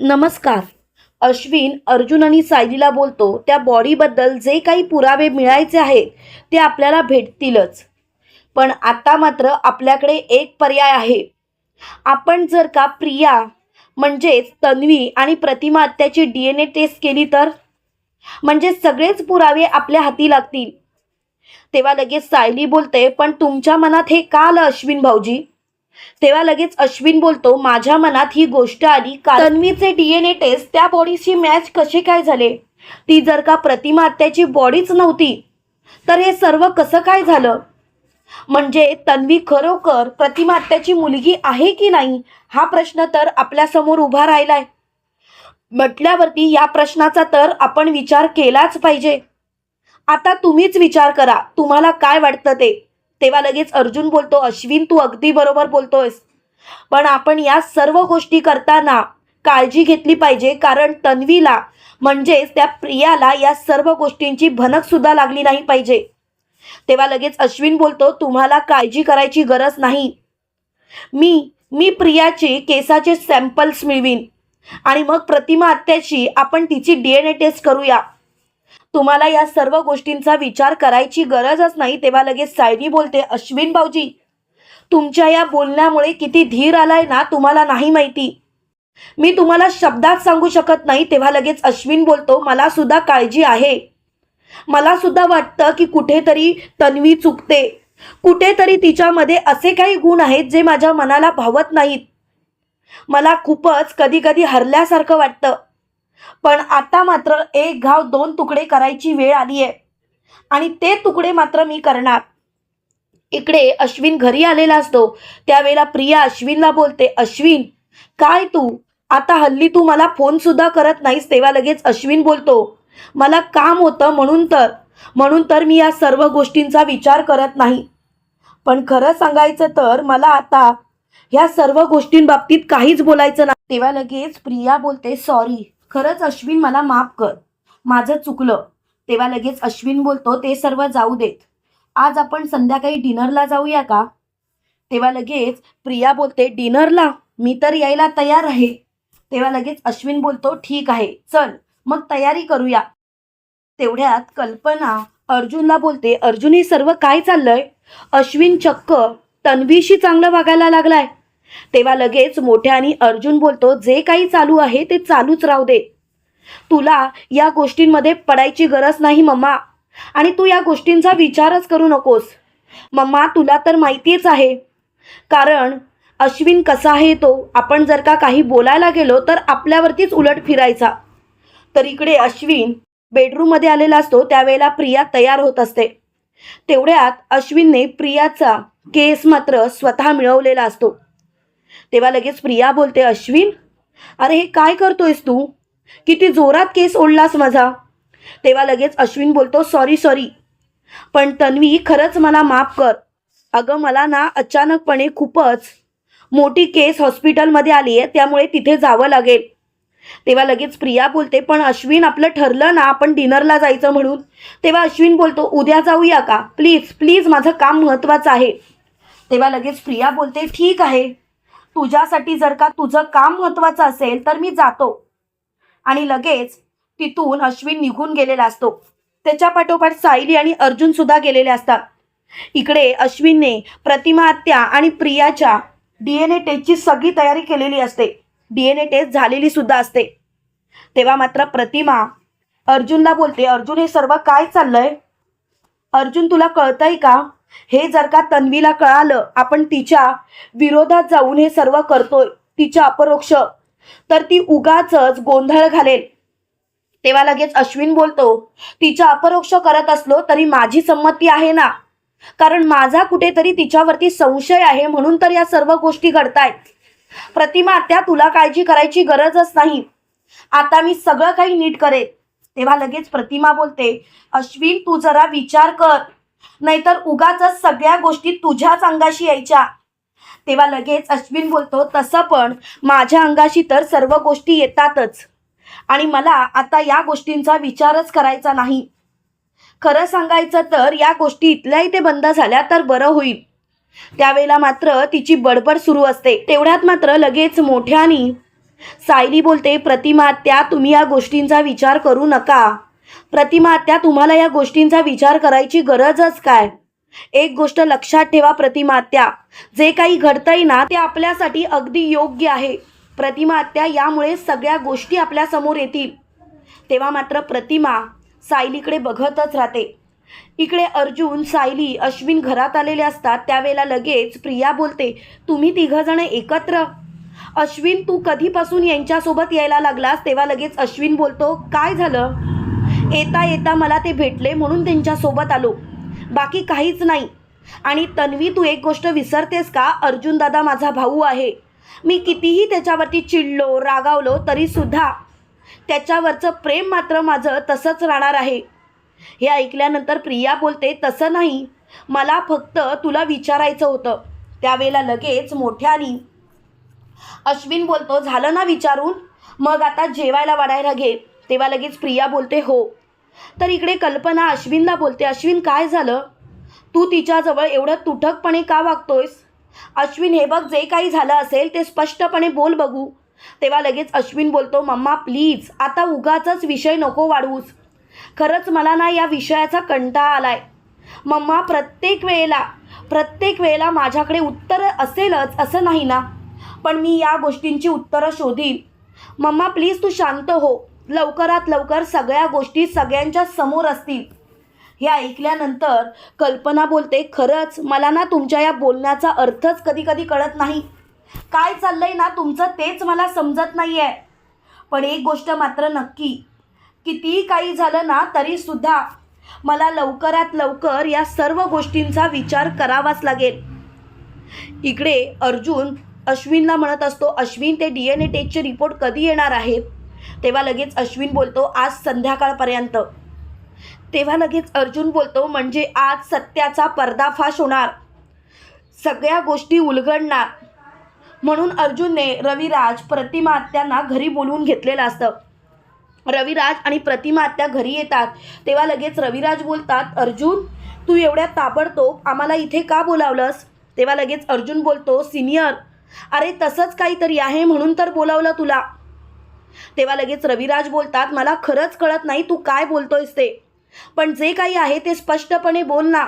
नमस्कार. अश्विन अर्जुन आणि सायलीला बोलतो त्या बॉडीबद्दल जे काही पुरावे मिळायचे आहेत ते आपल्याला भेटतीलच. पण आता मात्र आपल्याकडे एक पर्याय आहे. आपण जर का प्रिया म्हणजेच तन्वी आणि प्रतिमा त्याची डी एन ए टेस्ट केली तर? म्हणजे सगळेच पुरावे आपल्या हाती लागतील. तेव्हा लगेच सायली बोलते पण तुमच्या मनात हे का आलं अश्विन भाऊजी? तेव्हा लगेच अश्विन बोलतो माझ्या मनात ही गोष्ट आली. का तन्वीचे डीएनए टेस्ट त्या बॉडीशी मॅच कसे काय झाले? ती जर का प्रतिमा आत्याची बॉडीच नव्हती तर हे सर्व कसं काय झालं? म्हणजे तन्वी खरोखर प्रतिमा आत्याची मुलगी आहे की नाही? हा प्रश्न तर आपल्यासमोर उभा राहिलाय. म्हटल्यावरती या प्रश्नाचा तर आपण विचार केलाच पाहिजे. आता तुम्हीच विचार करा तुम्हाला काय वाटतं ते? तेव्हा लगेच अर्जुन बोलतो अश्विन तू अगदी बरोबर बोलतोयस. पण आपण या सर्व गोष्टी करताना काळजी घेतली पाहिजे कारण तन्वीला म्हणजेच त्या प्रियाला या सर्व गोष्टींची भनक सुद्धा लागली नाही पाहिजे. तेव्हा लगेच अश्विन बोलतो तुम्हाला काळजी करायची गरज नाही. मी मी प्रियाचे केसाचे सॅम्पल्स मिळवीन आणि मग प्रतिमा आत्याची आपण तिची डी एन ए टेस्ट करूया. तुम्हाला या सर्व गोष्टींचा विचार करायची गरजच नाही तेव्हा लगेच सायनी बोलते अश्विन भाऊजी तुमच्या या बोलण्यामुळे किती धीर आलाय ना तुम्हाला नाही माहिती. मी तुम्हाला शब्दात सांगू शकत नाही तेव्हा लगेच अश्विन बोलतो मला सुद्धा काळजी आहे. मला सुद्धा वाटतं की कुठेतरी तन्वी चुकते. कुठेतरी तिच्यामध्ये असे काही गुण आहेत जे माझ्या मनाला भावत नाहीत. मला खूपच कधी कधी हरल्यासारखं वाटतं. पण आता मात्र एक घाव दोन तुकडे करायची वेळ आली आहे आणि ते तुकडे मात्र मी करणार. इकडे अश्विन घरी आलेला असतो. त्यावेळेला प्रिया अश्विनला बोलते अश्विन काय तू? आता हल्ली तू मला फोन सुद्धा करत नाहीस तेव्हा लगेच अश्विन बोलतो मला काम होतं म्हणून तर म्हणून तर मी या सर्व गोष्टींचा विचार करत नाही. पण खरं सांगायचं तर मला आता ह्या सर्व गोष्टींबाबतीत काहीच बोलायचं नाही. तेव्हा लगेच प्रिया बोलते सॉरी खरंच अश्विन मला माफ कर. माझं चुकलं. तेव्हा लगेच अश्विन बोलतो ते सर्व जाऊ देत. आज आपण संध्याकाळी डिनरला जाऊया का? तेव्हा लगेच प्रिया बोलते डिनरला? मी तर यायला तयार आहे. तेव्हा लगेच अश्विन बोलतो ठीक आहे चल मग तयारी करूया. तेवढ्यात कल्पना अर्जुनला बोलते अर्जुन हे सर्व काय चाललंय? अश्विन चक्क तन्वीशी चांगलं वागायला लागलाय. तेव्हा लगेच मोठ्याने अर्जुन बोलतो जे काही चालू आहे ते चालूच राहू दे. तुला या गोष्टींमध्ये पडायची गरज नाही मम्मा. आणि तू या गोष्टींचा विचारच करू नकोस. मम्मा तुला तर माहितीच आहे. कारण अश्विन कसा आहे तो आपण जर का काही बोलायला गेलो तर आपल्यावरतीच उलट फिरायचा. तर इकडे अश्विन बेडरूममध्ये आलेला असतो त्यावेळेला प्रिया तयार होत असते. तेवढ्यात अश्विनने प्रियाचा केस मात्र स्वतः मिळवलेला असतो. तेव्हा लगेच प्रिया बोलते अश्विन अरे हे काय करतोयस तू? किती जोरात केस ओढलास माझा. तेव्हा लगेच अश्विन बोलतो सॉरी सॉरी पण तन्वी खरंच मला माफ कर. अगं मला ना अचानकपणे खूपच मोठी केस हॉस्पिटलमध्ये आली आहे त्यामुळे तिथे जावं लागेल. तेव्हा लगेच प्रिया बोलते पण अश्विन आपलं ठरलं ना आपण डिनरला जायचं म्हणून. तेव्हा अश्विन बोलतो उद्या जाऊया का? प्लीज प्लीज माझं काम महत्त्वाचं आहे. तेव्हा लगेच प्रिया बोलते ठीक आहे. तुझ्यासाठी जर का तुझं काम महत्त्वाचं असेल तर मी जातो. आणि लगेच तिथून अश्विन निघून गेलेला असतो. त्याच्या पाठोपाठ सायली आणि अर्जुन सुद्धा गेलेले असतात. इकडे अश्विनने प्रतिमा आत्या आणि प्रियाच्या डी एन ए टेस्टची सगळी तयारी केलेली असते. डी एन ए टेस्ट झालेली सुद्धा असते. तेव्हा मात्र प्रतिमा अर्जुनला बोलते अर्जुन हे सर्व काय चाललंय? अर्जुन तुला कळतंय का? हे जर का तन्वीला कळालं आपण तिच्या विरोधात जाऊन हे सर्व करतोय तिच्या अपरोक्ष तर ती उगाचच गोंधळ घालेल. तेव्हा लगेच अश्विन बोलतो तिच्या अपरोक्ष करत असलो तरी माझी संमती आहे ना? कारण माझा कुठेतरी तिच्यावरती संशय आहे म्हणून तर या सर्व गोष्टी घडतायत. प्रतिमा त्या तुला काळजी करायची गरजच नाही. आता मी सगळं काही नीट करेन. तेव्हा लगेच प्रतिमा बोलते अश्विन तू जरा विचार कर. नाहीतर उगाच सगळ्या गोष्टी तुझ्याच अंगाशी यायच्या. तेव्हा लगेच अश्विन बोलतो तसं पण माझ्या अंगाशी तर सर्व गोष्टी येतातच. आणि मला आता या गोष्टींचा विचारच करायचा नाही. खरं सांगायचं तर या गोष्टी इथल्या इथे बंद झाल्या तर बरं होईल. त्यावेळेला मात्र तिची बडबड सुरू असते. तेवढ्यात मात्र लगेच मोठ्यानी सायली बोलते प्रतिमा त्या तुम्ही या गोष्टींचा विचार करू नका. प्रतिमा त्या तुम्हाला या गोष्टींचा विचार करायची गरजच काय? एक गोष्ट लक्षात ठेवा प्रतिमात्या जे काही घडतंय ना ते आपल्यासाठी अगदी योग्य आहे. प्रतिमात्या यामुळे सगळ्या गोष्टी आपल्यासमोर येतील. तेव्हा मात्र प्रतिमा सायलीकडे बघतच राहते. इकडे अर्जुन सायली अश्विन घरात आलेले असतात. त्यावेळेला लगेच प्रिया बोलते तुम्ही तिघजण एकत्र? अश्विन तू कधीपासून यांच्यासोबत यायला लागलास? तेव्हा लगेच अश्विन बोलतो काय झालं? येता येता मला ते भेटले म्हणून त्यांच्यासोबत आलो. बाकी काहीच नाही. आणि तन्वी तू एक गोष्ट विसरतेस का? अर्जुन दादा माझा भाऊ आहे. मी कितीही त्याच्यावरती चिडलो रागावलो तरीसुद्धा त्याच्यावरचं प्रेम मात्र माझं तसंच राहणार आहे. हे ऐकल्यानंतर प्रिया बोलते तसं नाही. मला फक्त तुला विचारायचं होतं. त्यावेळेला लगेच मोठ्यानी अश्विन बोलतो झालं ना विचारून? मग आता जेवायला वाढायला घे. तेव्हा लगेच प्रिया बोलते हो. तर इकडे कल्पना अश्विनला बोलते अश्विन काय झालं? तू तिच्याजवळ एवढं तुटकपणे का वागतोयस? अश्विन हे बघ जे काही झालं असेल ते स्पष्टपणे बोल बघू. तेव्हा लगेच अश्विन बोलतो मम्मा प्लीज आता उगाचाच विषय नको वाढवूस. खरंच मला ना या विषयाचा कंटाळा आलाय. मम्मा प्रत्येक वेळेला प्रत्येक वेळेला माझ्याकडे उत्तर असेलच असं नाही ना? पण मी या गोष्टींची उत्तरं शोधीन. मम्मा प्लीज तू शांत हो. लवकरात लवकर सगळ्या गोष्टी सगळ्यांच्या समोर असतील. हे ऐकल्यानंतर कल्पना बोलते खरंच मला ना तुमच्या या बोलण्याचा अर्थच कधी कधी कळत नाही. काय चाललंय ना तुमचं तेच मला समजत नाही आहे पण एक गोष्ट मात्र नक्की कितीही काही झालं ना तरीसुद्धा मला लवकरात लवकर या सर्व गोष्टींचा विचार करावाच लागेल. इकडे अर्जुन अश्विनला म्हणत असतो अश्विन ते डी एन ए टेस्टचे रिपोर्ट कधी येणार आहेत तेव्हा लगेच अश्विन बोलतो आज संध्याकाळपर्यंत. तेव्हा लगेच अर्जुन बोलतो म्हणजे आज सत्याचा पर्दाफाश होणार. सगळ्या गोष्टी उलगडणार. म्हणून अर्जुनने रविराज प्रतिमा आत्यांना घरी बोलवून घेतलेलं असतं. रविराज आणि प्रतिमा आत्या घरी येतात. तेव्हा लगेच रविराज बोलतात अर्जुन तू एवढ्या ताबडतोब आम्हाला इथे का बोलावलंस? तेव्हा लगेच अर्जुन बोलतो सिनियर अरे तसंच काहीतरी आहे म्हणून तर बोलावलं तुला. तेव्हा लगेच रविराज बोलतात मला खरंच कळत नाही तू काय बोलतोयस ते. पण जे काही आहे ते स्पष्टपणे बोल ना.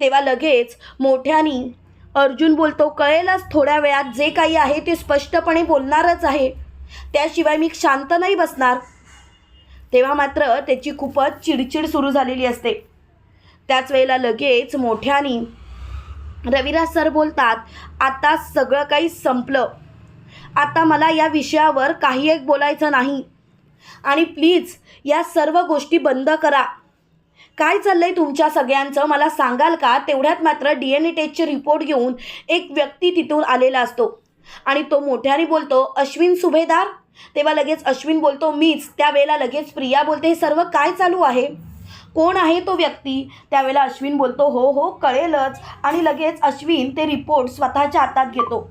तेव्हा लगेच मोठ्यानी अर्जुन बोलतो कळेलच थोड्या वेळात जे काही आहे ते स्पष्टपणे बोलणारच आहे. त्याशिवाय मी शांत नाही बसणार. तेव्हा मात्र त्याची खूपच चिडचिड सुरू झालेली असते. त्याच वेळेला लगेच मोठ्यानी रविराज सर बोलतात आता सगळं काही संपलं. आता मला या विषयावर काही एक बोलायचं नाही. आणि प्लीज या सर्व गोष्टी बंद करा. काय चाललंय तुमच्या सगळ्यांचं मला सांगाल का? तेवढ्यात मात्र डी एन ए टेस्टचे रिपोर्ट घेऊन एक व्यक्ती तिथून आलेला असतो. आणि तो मोठ्याने बोलतो अश्विन सुभेदार. तेव्हा लगेच अश्विन बोलतो मीच. त्यावेळेला लगेच प्रिया बोलते हे सर्व काय चालू आहे? कोण आहे तो व्यक्ती? त्यावेळेला अश्विन बोलतो हो हो कळेलच. आणि लगेच अश्विन ते रिपोर्ट स्वतःच्या हातात घेतो.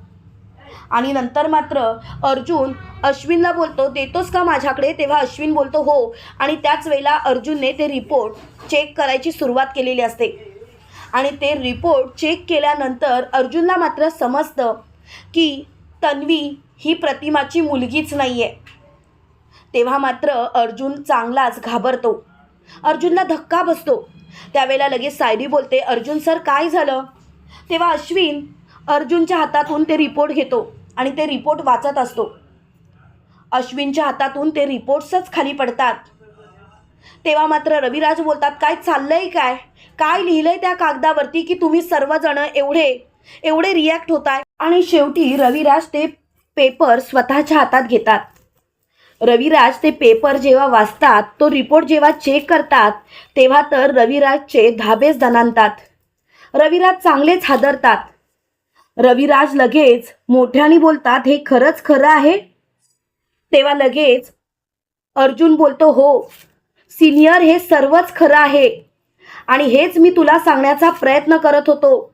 आणि नंतर मात्र अर्जुन अश्विनला बोलतो देतोस का माझ्याकडे? तेव्हा अश्विन बोलतो हो. आणि त्याच वेळेला अर्जुनने ते रिपोर्ट चेक करायची सुरुवात केलेली असते. आणि ते रिपोर्ट चेक केल्यानंतर अर्जुनला मात्र समजतं की तन्वी ही प्रतिमाची मुलगीच नाही आहे तेव्हा मात्र अर्जुन चांगलाच घाबरतो. अर्जुनला धक्का बसतो. त्यावेळेला लगेच सायरी बोलते अर्जुन सर काय झालं? तेव्हा अश्विन अर्जुनच्या हातातून ते रिपोर्ट घेतो आणि ते रिपोर्ट वाचत असतो. अश्विनच्या हातातून ते रिपोर्ट्सच खाली पडतात. तेव्हा मात्र रविराज बोलतात काय चाललंय काय? काय लिहिलंय त्या कागदावरती की तुम्ही सर्वजण एवढे एवढे रिॲक्ट होताय? आणि शेवटी रविराज ते पेपर स्वतःच्या हातात घेतात. रविराज ते पेपर जेव्हा वाचतात तो रिपोर्ट जेव्हा चेक करतात तेव्हा तर रविराजचे धाबेच दणानतात रविराज चांगलेच हादरतात. रविराज लगेच मोठ्याने बोलतात हे खरंच खरं आहे? तेव्हा लगेच अर्जुन बोलतो हो सिनियर हे सर्वच खरं आहे आणि हेच मी तुला सांगण्याचा प्रयत्न करत होतो.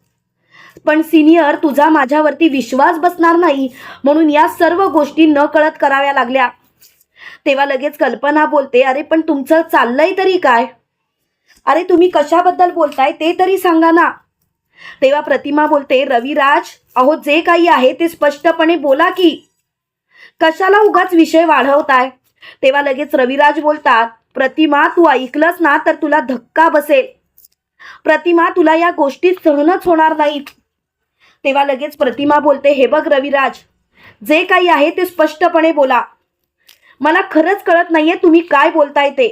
पण सिनियर तुझा माझ्यावरती विश्वास बसणार नाही म्हणून या सर्व गोष्टी न कळत कराव्या लागल्या. तेव्हा लगेच कल्पना बोलते अरे पण तुमचं चाललंय तरी काय? अरे तुम्ही कशाबद्दल बोलताय ते तरी सांगा ना. तेव्हा प्रतिमा बोलते रविराज अहो जे काही आहे ते स्पष्टपणे बोला की. कशाला उगाच विषय वाढवताय? तेव्हा लगेच रविराज बोलतात प्रतिमा तू ऐकलंस ना तर तुला धक्का बसेल. प्रतिमा तुला या गोष्टी सहनच होणार नाहीत. तेव्हा लगेच प्रतिमा बोलते हे बघ रविराज जे काही आहे ते स्पष्टपणे बोला. मला खरंच कळत नाहीये तुम्ही काय बोलताय ते.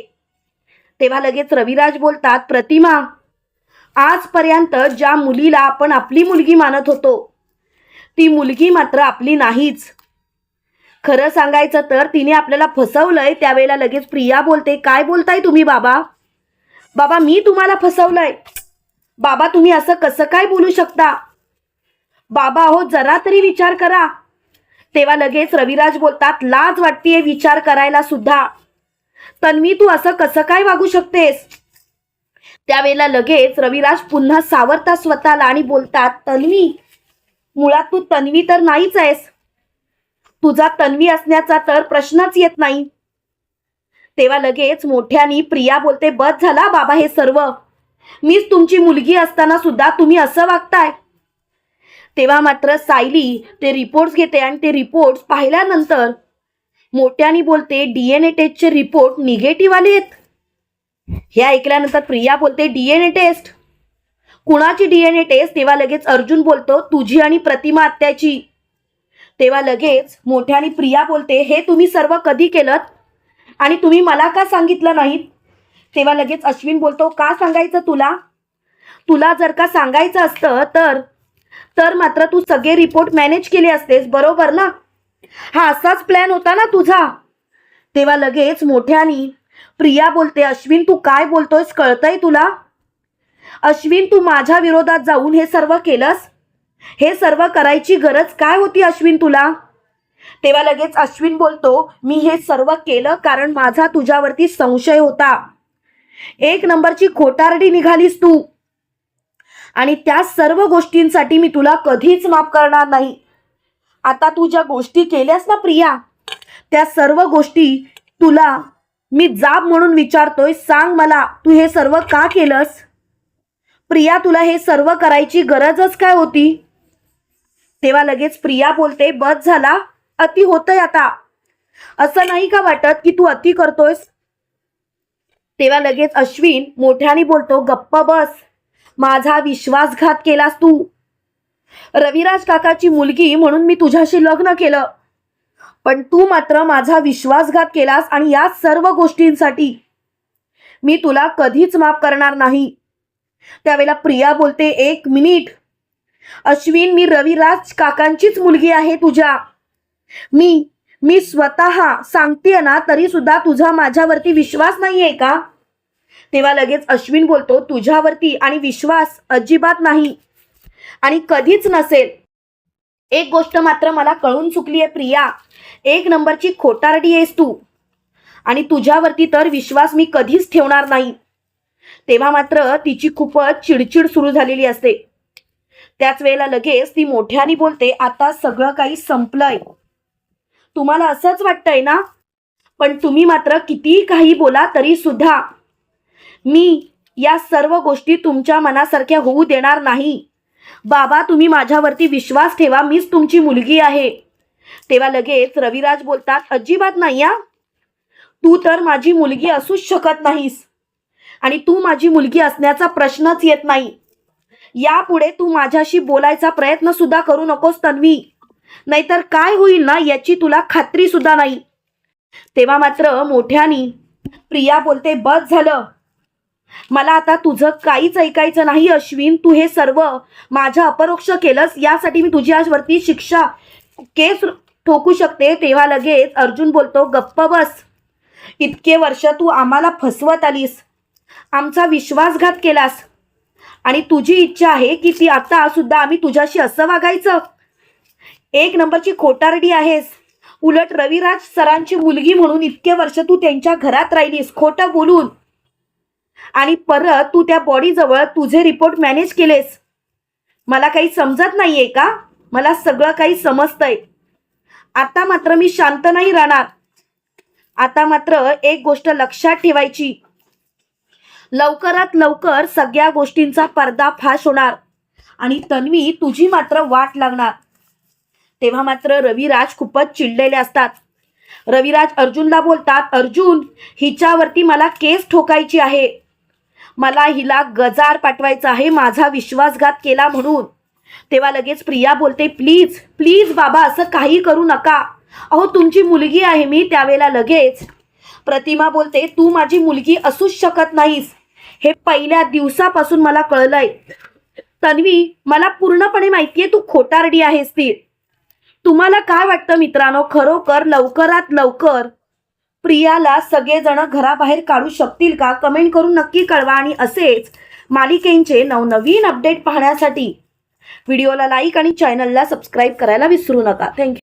तेव्हा लगेच रविराज बोलतात प्रतिमा आजपर्यंत ज्या मुलीला आपण आपली मुलगी मानत होतो ती मुलगी मात्र आपली नाहीच. खरं सांगायचं तर तिने आपल्याला फसवलंय त्यावेळेला लगेच प्रिया बोलते काय बोलताय तुम्ही बाबा? बाबा मी तुम्हाला फसवलंय. बाबा तुम्ही असं कसं काय बोलू शकता? बाबा हो जरा तरी विचार करा. तेव्हा लगेच रविराज बोलतात लाज वाटतीये विचार करायला सुद्धा. तन्वी तू असं कसं काय वागू शकतेस? त्यावेळेला लगेच रविराज पुन्हा सावरतात स्वतःला आणि बोलतात तन्वी मुळात तू तन्वी तर नाहीच आहेस. तुझा तन्वी असण्याचा तर प्रश्नच येत नाही. तेव्हा लगेच मोठ्यानी प्रिया बोलते बस झाला बाबा हे सर्व. मीच तुमची मुलगी असताना सुद्धा तुम्ही असं वागताय. तेव्हा मात्र सायली ते रिपोर्ट्स घेते आणि ते रिपोर्ट्स पाहिल्यानंतर मोठ्यानी बोलते डीएनए टेस्टचे रिपोर्ट निगेटिव्ह आले आहेत हे ऐकल्यानंतर प्रिया बोलते डीएनए टेस्ट कुणाची डीएनए टेस्ट तेव्हा लगेच अर्जुन बोलतो तुझी आणि प्रतिमा आत्याची. तेव्हा लगेच मोठ्याने प्रिया बोलते हे तुम्ही सर्व कधी केलं आणि तुम्ही मला का सांगितलं नाहीत? तेव्हा लगेच अश्विन बोलतो का सांगायचं तुला? तुला जर का सांगायचं असतं तर तर मात्र तू सगळे रिपोर्ट मॅनेज केले असतेस बरोबर ना? हा असाच प्लॅन होता ना तुझा? तेव्हा लगेच मोठ्यानी प्रिया बोलते अश्विन तू काय बोलतोयस? कळतंय तुला? अश्विन तू माझ्या विरोधात जाऊन हे सर्व केलंस? हे सर्व करायची गरज काय होती अश्विन तुला? तेव्हा लगेच अश्विन बोलतो मी हे सर्व केलं कारण माझा तुझ्यावरती संशय होता. एक नंबरची खोटारडी निघालीस तू. आणि त्या सर्व गोष्टींसाठी मी तुला कधीच माफ करणार नाही. आता तू ज्या गोष्टी केल्यास ना प्रिया त्या सर्व गोष्टी तुला मी जाब म्हणून विचारतोय सांग मला तू हे सर्व का केलंस? प्रिया तुला हे सर्व करायची गरजच काय होती? तेव्हा लगेच प्रिया बोलते बस झाला अति होतय आता. असं नाही का वाटत की तू अति करतोयस? तेव्हा लगेच अश्विन मोठ्याने बोलतो गप्प बस. माझा विश्वासघात केलास तू. रविराज काकाची मुलगी म्हणून मी तुझ्याशी लग्न केलं. पण तू मात्र माझा विश्वासघात केलास आणि या सर्व गोष्टींसाठी मी तुला कधीच माफ करणार नाही. त्यावेळेला प्रिया बोलते एक मिनिट. अश्विन मी रविराज काकांचीच मुलगी आहे तुझ्या. मी मी स्वतः सांगतेय ना तरी सुद्धा तुझा माझ्यावरती विश्वास नाहीये का? तेव्हा लगेच अश्विन बोलतो तुझ्यावरती आणि विश्वास अजिबात नाही. आणि कधीच नसेल. एक गोष्ट मात्र मला कळून चुकली आहे प्रिया. एक नंबरची खोटारडी आहेस तू. आणि तुझ्यावरती तर विश्वास मी कधीच ठेवणार नाही. तेव्हा मात्र तिची खूपच चिडचिड सुरू झालेली असते. त्याच वेळेला लगेच ती मोठ्याने बोलते आता सगळं काही संपलंय. तुम्हाला असंच वाटतंय ना? पण तुम्ही मात्र कितीही काही बोला तरी सुद्धा. मी या सर्व गोष्टी तुमच्या मनासारख्या होऊ देणार नाही. बाबा तुम्ही माझ्यावरती विश्वास ठेवा मीच तुमची मुलगी आहे. तेव्हा लगेच रविराज बोलतात अजिबात नाही या तू तर माझी मुलगी असूच शकत नाहीस. आणि तू माझी मुलगी असण्याचा प्रश्नच येत नाही. यापुढे तू माझ्याशी बोलायचा प्रयत्न सुद्धा करू नकोस तन्वी. नाहीतर काय होईल ना याची तुला खात्री सुद्धा नाही. तेव्हा मात्र मोठ्यानी प्रिया बोलते बस झालं. मला आता तुझं काहीच ऐकायचं नाही अश्विन. तू हे सर्व माझ्या अपरोक्ष केलंस यासाठी मी तुझ्यावरती शिक्षा केस ठोकू शकते. तेव्हा लगेच अर्जुन बोलतो गप्प बस. इतके वर्ष तू आम्हाला फसवत आलीस. आमचा विश्वासघात केलास. आणि तुझी इच्छा आहे की ती आता सुद्धा आम्ही तुझ्याशी असं वागायचं? एक नंबरची खोटारडी आहेस. उलट रविराज सरांची मुलगी म्हणून इतके वर्ष तू त्यांच्या घरात राहिलीस. खोटं बोलून. आणि परत तू त्या बॉडीजवळ तुझे रिपोर्ट मॅनेज केलेस. मला काही समजत नाहीये का? मला सगळं काही समजतंय. आता मात्र मी शांत नाही राहणार. आता मात्र एक गोष्ट लक्षात ठेवायची. लवकरात लवकर सगळ्या गोष्टींचा पर्दाफाश होणार. आणि तन्वी तुझी मात्र वाट लागणार. तेव्हा मात्र रविराज खूपच चिडलेले असतात. रविराज अर्जुनला बोलतात अर्जुन हिच्यावरती मला केस ठोकायची आहे. मला हिला गजार पाठवायचा आहे माझा विश्वासघात केला म्हणून. तेव्हा लगेच प्रिया बोलते प्लीज प्लीज बाबा असं काही करू नका. अहो तुमची मुलगी आहे मी त्यावेळेला लगेच. प्रतिमा बोलते तू माझी मुलगी असूच शकत नाहीस. हे पहिल्या दिवसापासून मला कळलंय. तन्वी मला पूर्णपणे माहितीये तू खोटारडी आहेस ती. तुम्हाला काय वाटतं मित्रांनो? खरोखर लवकरात लवकर प्रियाला सगळेजण घराबाहेर काढू शकतील का? कमेंट करून नक्की कळवा आणि असेच मालिकेंचे नवनवीन अपडेट पाहण्यासाठी. व्हिडिओला लाईक आणि चॅनलला सबस्क्राईब करायला विसरू नका. थँक्यू